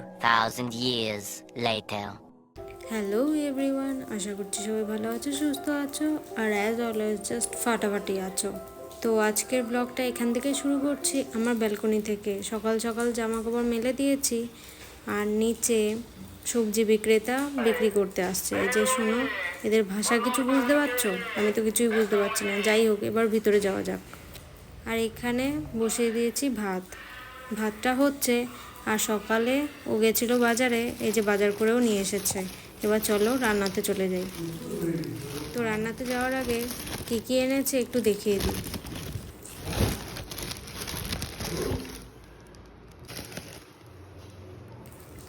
2,000 years later. Hello everyone আশা করছি সবাই ভালো আছো সুস্থ আছো আর অ্যাজ অলওয়েজ জাস্ট ফাটাফাটি আছো। তো আজকের ব্লগটা এখান থেকে শুরু করছি আমার ব্যালকনি থেকে। সকাল সকাল জামা কাপড় মেলে দিয়েছি আর নিচে সবজি বিক্রেতা বিক্রি করতে আসছে। এই যে শোনো এদের ভাষা কিছু বুঝতে পারছ? আমি তো কিছুই বুঝতে পারছি না। যাই হোক এবার ভিতরে যাওয়া যাক। আর এখানে বসিয়ে দিয়েছি ভাত। ভাতটা হচ্ছে আর সকালে ও গেছিল বাজারে, এই যে বাজার করেও নিয়ে এসেছে। এবার চলো রান্নাতে চলে যাই। তো রান্নাতে যাওয়ার আগে কী কী এনেছে একটু দেখিয়ে দিই।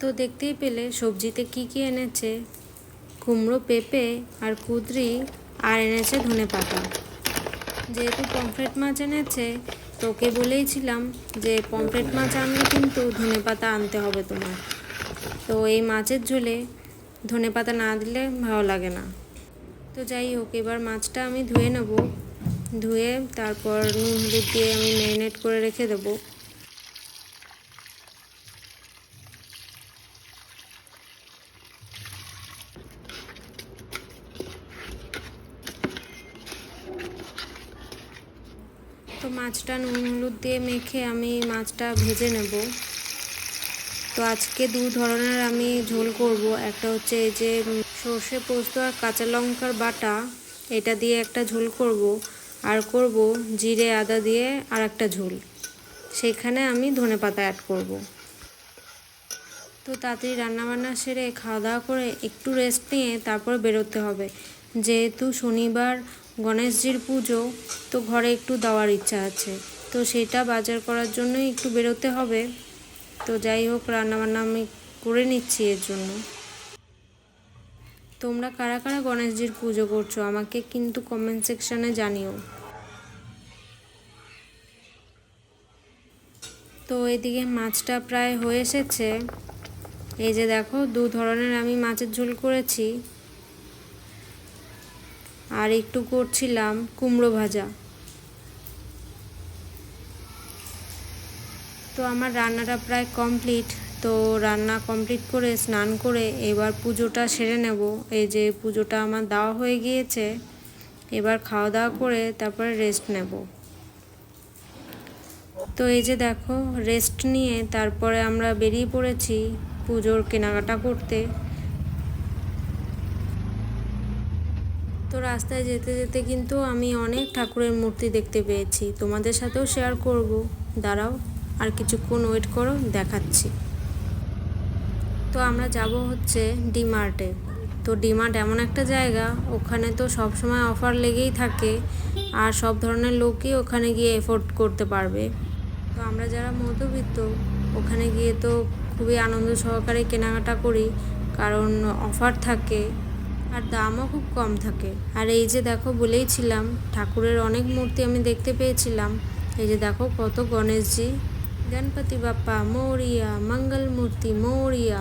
তো দেখতেই পেলে সবজিতে কি কি এনেছে, কুমড়ো, পেঁপে আর কুদরি, আর এনেছে ধনে পাতা যেহেতু পমফ্রেট মাছ এনেছে তোকে বলেইছিলাম যে পমফ্রেট মাছ আনলে কিন্তু ধনে পাতা আনতে হবে তোমার তো এই মাছের ঝোলে ধনে পাতা না দিলে ভালো লাগে না। তো যাই হোক, এবার মাছটা আমি ধুয়ে নেব। ধুয়ে তারপর নুন, হলুদ দিয়ে আমি ম্যারিনেট করে রেখে দেবো। তো মাছটা নুন হলুদ দিয়ে মেখে আমি মাছটা ভেজে নেব। তো আজকে দু ধরনের আমি ঝোল করব। একটা হচ্ছে এই যে সর্ষে পোস্ত আর কাঁচা লঙ্কার বাটা, এটা দিয়ে একটা ঝোল করব। আর করব জিরে, আদা দিয়ে আর একটা ঝোল। সেখানে আমি ধনে পাতা অ্যাড করব। তো তাড়াতাড়ি রান্নাবান্না সেরে খাওয়া দাওয়া করে একটু রেস্ট নিয়ে তারপর বেরোতে হবে। যেহেতু শনিবার গণেশজির পুজো তো ঘরে একটু দেওয়ার ইচ্ছা আছে। তো সেটা বাজার করার জন্যই একটু বেরোতে হবে। তো যাই হোক, রান্নাবান্না আমি করে নিচ্ছি এর জন্য। তোমরা কারা কারা গণেশজির পুজো করছ? আমাকে কিন্তু কমেন্ট সেকশানে জানিও। তো এদিকে মাছটা প্রায় হয়ে এসেছে। এই যে দেখো, দু ধরনের আমি মাছের ঝোল করেছি। আর একটু করছিলাম কুমড়ো ভাজা। তো আমার রান্নাটা প্রায় কমপ্লিট তো রান্না কমপ্লিট করে, স্নান করে এবার পুজোটা সেরে নেব। এই যে পুজোটা আমার দেওয়া হয়ে গিয়েছে, এবার খাওয়া দাওয়া করে তারপরে রেস্ট নেব। তো এই যে দেখো রেস্ট নিয়ে তারপরে আমরা বেরিয়ে পড়েছি পুজোর কেনাকাটা করতে। তো রাস্তায় যেতে যেতে কিন্তু আমি অনেক ঠাকুরের মূর্তি দেখতে পেয়েছি। তোমাদের সাথেও শেয়ার করব। দাঁড়াও, আর কিছুক্ষণ ওয়েট করো, দেখাচ্ছি। তো আমরা যাব হচ্ছে ডিমার্টে। তো ডিমার্ট এমন একটা জায়গা, ওখানে তো সব সময় অফার লেগেই থাকে, আর সব ধরনের লোকই ওখানে গিয়ে এফোর্ড করতে পারবে। তো আমরা যারা মধ্যবিত্ত, ওখানে গিয়ে তো খুবই আনন্দ সহকারে কেনাকাটা করি, কারণ অফার থাকে আর দামও খুব কম থাকে। আর এই যে দেখো বলেইছিলাম, ঠাকুরের অনেক মূর্তি আমি দেখতে পেয়েছিলাম। এই যে দেখো কত গণেশজি। গণপতি বাপ্পা, মৌরিয়া, মঙ্গল মূর্তি, মৌরিয়া।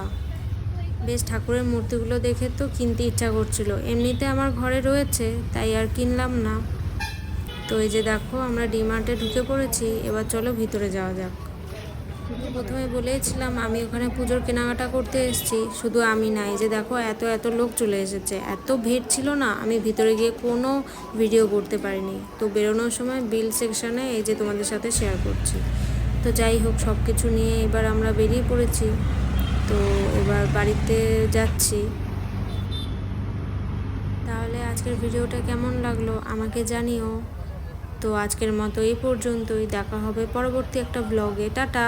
বেশ ঠাকুরের মূর্তিগুলো দেখে তো কিনতে ইচ্ছা করছিল। এমনিতে আমার ঘরে রয়েছে, তাই আর কিনলাম না। তো এই যে দেখো আমরা ডিমার্টে ঢুকে পড়েছি, এবার চলো ভিতরে যাওয়া যাক। প্রথমে বলেছিলাম, আমি ওখানে পুজোর কেনাকাটা করতে এসেছি। শুধু আমি না, এই যে দেখো, এত এত লোক চলে এসেছে। এত ভিড় ছিল না, আমি ভিতরে গিয়ে কোনো ভিডিও করতে পারিনি। তো বেরোনোর সময় বিল সেকশানে এই যে তোমাদের সাথে শেয়ার করছি। তো যাই হোক সব কিছু নিয়ে এবার আমরা বেরিয়ে পড়েছি। তো এবার বাড়িতে যাচ্ছি। তাহলে আজকের ভিডিওটা কেমন লাগল? আমাকে জানিও। তো আজকের মতো এই পর্যন্তই। দেখা হবে পরবর্তী একটা ব্লগে টাটা!